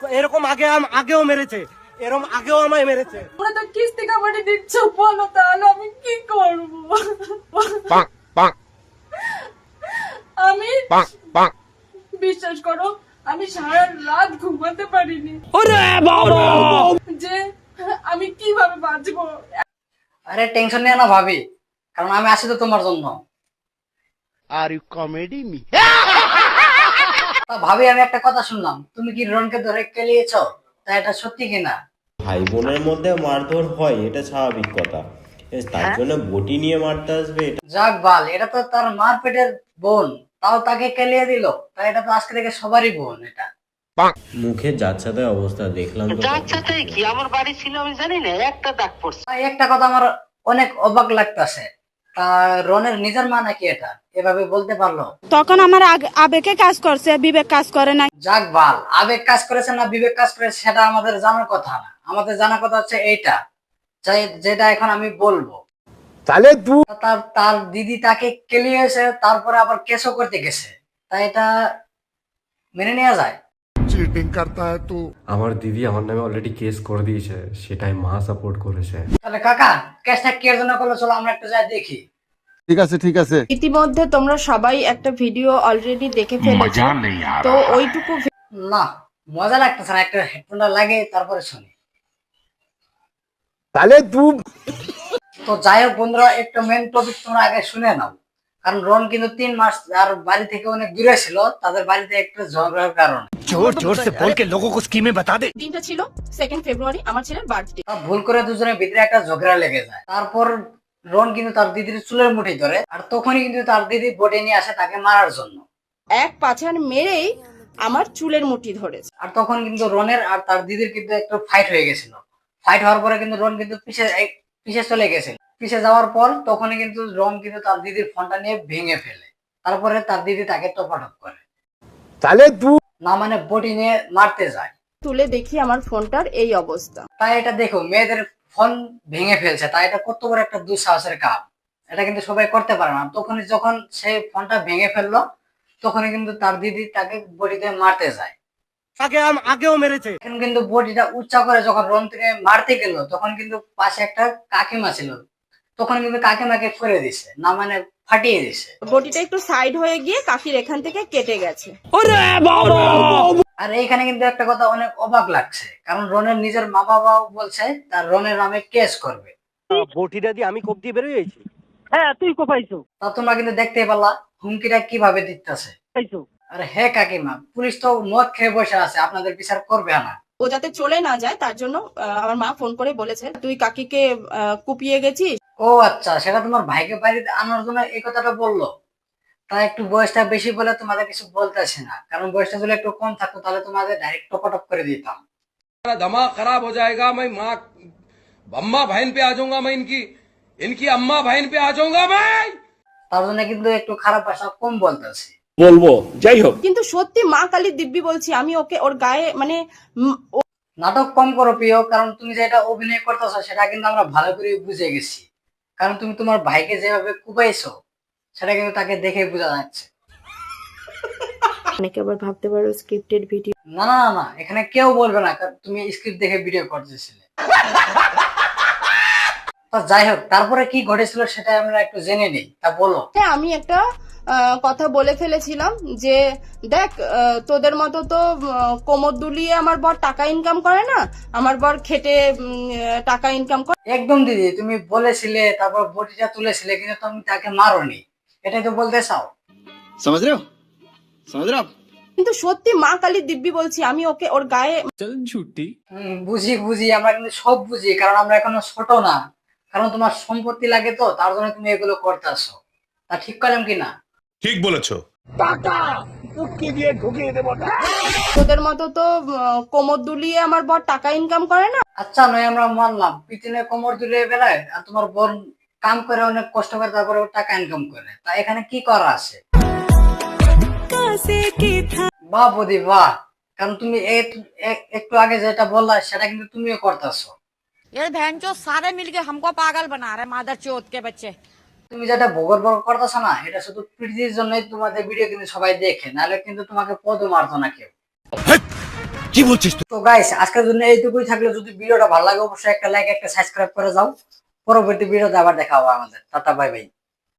এরকম আগে আগেও মেরেছে এরকম আগেও আমায় মেরেছে। তোমরা তো কিস্তি কাবাডি দিচ্ছ বলো তাহলে আমি কি করব? আমি. বিশ্বাস করো আমি সারা রাত ঘুমাতে পারিনি। যে আমি কীভাবে বাঁচবো? আরে টেনশন নিয়ে না ভাবি কারণ আমি আছি তো তোমার জন্য। আর you comedy me? তা ভাবি আমি একটা কথা শুনলাম। তুমি কি রনকে ধরে কেলিয়েছ? তা এটা সত্যি কিনা? ভাই বোনের মধ্যে মারধর হয় এটা স্বাভাবিক কথা। তার জন্য বটি নিয়ে মারতে আসবে এটা যাক বাল এটা তো তার মার পেটের বোন। তাও তাকে কেলিয়ে দিল। তা এটা তো আজকে থেকে সবারই বোন এটা। মুখে যাচ্ছাতে অবস্থা দেখলাম তো যাচ্ছাটাই কি? আমার বাড়ি ছিল আমি জানি না একটা দাগ পড়ছে। একটা কথা আমার অনেক অবাক লাগতেছে। রনের নিজের মা নাকি এটা? এভাবে বলতে পারল? তখন আমার আবেগে কাজ করছে বিবেক কাজ করে নাই। যাক বাল আবেগ কাজ করেছে না বিবেক কাজ করেছে সেটা আমাদের জানার কথা না। আমাদের জানার কথা হচ্ছে এইটা যেটা এখন আমি বলব। তাহলে তার তার দিদি তাকে কেলিয়েছে তারপরে আবার কেসও করতে গেছে। তাই এটা মেনে নেওয়া যায়? চিটিং করতা তু আমার দিদি আমার নামে অলরেডি কেস করে দিয়েছে সেটাই মা সাপোর্ট করেছে। তাহলে কাকা কেসটা কি জন্য করল চলো আমরা একটু যাই দেখি। ঠিক আছে ঠিক আছে। ইতিমধ্যে তোমরা সবাই একটা ভিডিও অলরেডি দেখে ফেলেছো। তো ওইটুকু না মজা না একটা হেডফোনটা লাগে তারপরে শুনি। তাহলে তু তো যাই হোক বন্ধুরা একটা মেন টপিক তোমরা আগে শুনে নাও। কারণ রন কিন্তু তিন মাস আর বাড়ি থেকে অনেক দূরে ছিল তাদের বাড়িতে একটা ঝগড়ার কারণে। জোর জোর সে বলকে লোকো কো স্কিমে বাতা দে। দিনটা ছিল 2 ফেব্রুয়ারি আমার ছেলের বার্থডে আর ভুল করে দুজনের ভিতরে একটা ঝগড়া লেগে যায়। তারপর রন কিন্তু তার দিদির চুলের মুঠি ধরে আর তখনই কিন্তু তার দিদি বটে নিয়ে আসে তাকে মারার জন্য। এক পাছার মেরেই আমার চুলের মুঠি ধরে আর তখন কিন্তু রনের আর তার দিদির কিন্তু একটা ফাইট হয়ে গেছিল। ফাইট হওয়ার পরে কিন্তু রন কিন্তু পিছে পিছে চলে গেছে। পিছে যাওয়ার পর তখনই কিন্তু রন কিন্তু তার দিদির ফোনটা নিয়ে ভেঙে ফেলে। তারপরে তার দিদি তাকে টপাটপ করে। তাহলে তুই না মানে বটি নিয়ে মারতে যায়। তুলে দেখি আমার ফোনটার এই অবস্থা। তাই এটা দেখো মেয়েদের ফোন ভেঙে ফেলছে তাই এটা কত বড় একটা দুঃসাহসের কাজ এটা কিন্তু সবাই করতে পারে না। তখন যখন সে ফোনটা ভেঙে ফেলল তখন কিন্তু তার দিদি তাকে বটিতে মারতে যায়। আম- আগেও মেরেছে। এখন কিন্তু বডিটা উচ্চা করে যখন রন থেকে মারতে গেল তখন কিন্তু পাশে একটা কাকিমা ছিল। তখন কিন্তু কাকিমাকে করে দিছে। না মানে ফাটিয়ে দিছে। বটিটা একটু সাইড হয়ে গিয়ে কাকির এখান থেকে কেটে গেছে। আর এইখানে কিন্তু একটা কথা অনেক অবাক লাগছে। কারণ রনের নিজের মা বাবাও বলছে তার রনের নামে কেস করবে। বটিটা দিয়ে আমি কোপ দিয়ে বেরোয়েছি হ্যাঁ তুই কোপাইছো তা তোমরা কিন্তু দেখতে পারলা হুমকিটা কীভাবে দিতেছে। পাইছো। আরে হে কাকিমা পুলিশ তো মদ খেয়ে বসে আছে আপনাদের বিচার করবে না। ও যাতে চলে না যায় তার জন্য আহ, আমার মা ফোন করে বলেছে তুই কাকিকে আহ, কুপিয়ে গেছিস? ও আচ্ছা সেটা তোমার ভাইকে বাড়িতে আনার জন্য এই কথাটা বলল। তা একটু বয়সটা বেশি বলে তোমাদের কিছু বলতেছে না। কারণ বয়সটা যদি একটু কম থাকতো তাহলে তোমাদের ডাইরেক্ট টপটপ করে দিতাম। দমা খারাপ হয়ে যায়গা মাই মা বাম্মা ভাইন পে আজুঙ্গা মাই ইনকি ইনকি আম্মা ভাইন পে আজুঙ্গা ভাই তার জন্য কিন্তু একটু খারাপ ভাষা কম বলতেছে বলব যাই হোক। কিন্তু সত্যি মা কালী দিব্যি বলছি আমি ওকে ওর গায়ে মানে নাটক কম করো প্রিয় কারণ তুমি যেটা অভিনয় করতেছো সেটা কিন্তু আমরা ভালো করে বুঝে গেছি। কারণ তুমি তোমার ভাইকে যেভাবে কুবাইছো সেটা কিন্তু তাকে দেখে বোঝা যাচ্ছে। অনেকে আবার ভাবতে পারো স্ক্রিপ্টেড ভিডিও না না না, এখানে কেউ বলবে না কারণ তুমি স্ক্রিপ্ট দেখে ভিডিও করতেছিলে। যাই হোক তারপরে কি ঘটেছিল সেটা আমরা একটু জেনে নিই তা বলো। হ্যাঁ আমি একটা কথা বলে ফেলেছিলাম যে দেখ তোদের মতো তো কোমর দুলিয়ে আমার বর টাকা ইনকাম করে না আমার বর খেটে টাকা ইনকাম করে। একদম দিদি তুমি বলেছিলে তারপর বটিটা তুলেছিলে কিন্তু তুমি তাকে মারোনি। এটাই তো বলতে চাও? সমাজ রেও কিন্তু সত্যি মা কালী দিব্যি বলছি আমি ওকে ওর গায়ে চল ছুটি বুঝি বুঝি আমরা কিন্তু সব বুঝি কারণ আমরা এখনও ছোট না। কারণ তোমার সম্পত্তি লাগে তো তার জন্য তুমি এগুলো করতে আসো। তা ঠিক করলাম কি না? ঠিক বলেছ। তোদের মতো তো কোমর দুলিয়ে আমার বর টাকা ইনকাম করে না? আচ্ছা নয় আমরা মানলাম। পিছনে কোমর দুলিয়ে বেড়ায় আর তোমার বোন কাম করে অনেক কষ্ট করে তারপরে ও টাকা ইনকাম করে। তা এখানে কি করা আছে? বাহ বদি বাহ! কারণ তুমি একটু আগে যেটা বললা সেটা কিন্তু তুমিও করতেছো ये बहन जो सारे मिलके हमको पागल बना रहे मादर चौथ के बच्चे তুমি যেটা ভোগর ভোগ করতেছো না এটা শুধু প্রীতির জন্যই তোমাদের ভিডিও কিন্তু সবাই দেখে নাহলে কিন্তু তোমাকে পদও মারতো না কেউ তো গাইস আজকের জন্য এইটুকুই থাকলে যদি ভিডিওটা ভালো লাগে অবশ্যই একটা লাইক একটা সাবস্ক্রাইব করে যাও পরবর্তী ভিডিওতে আবার দেখা হবে আমাদের টাটা বাই বাই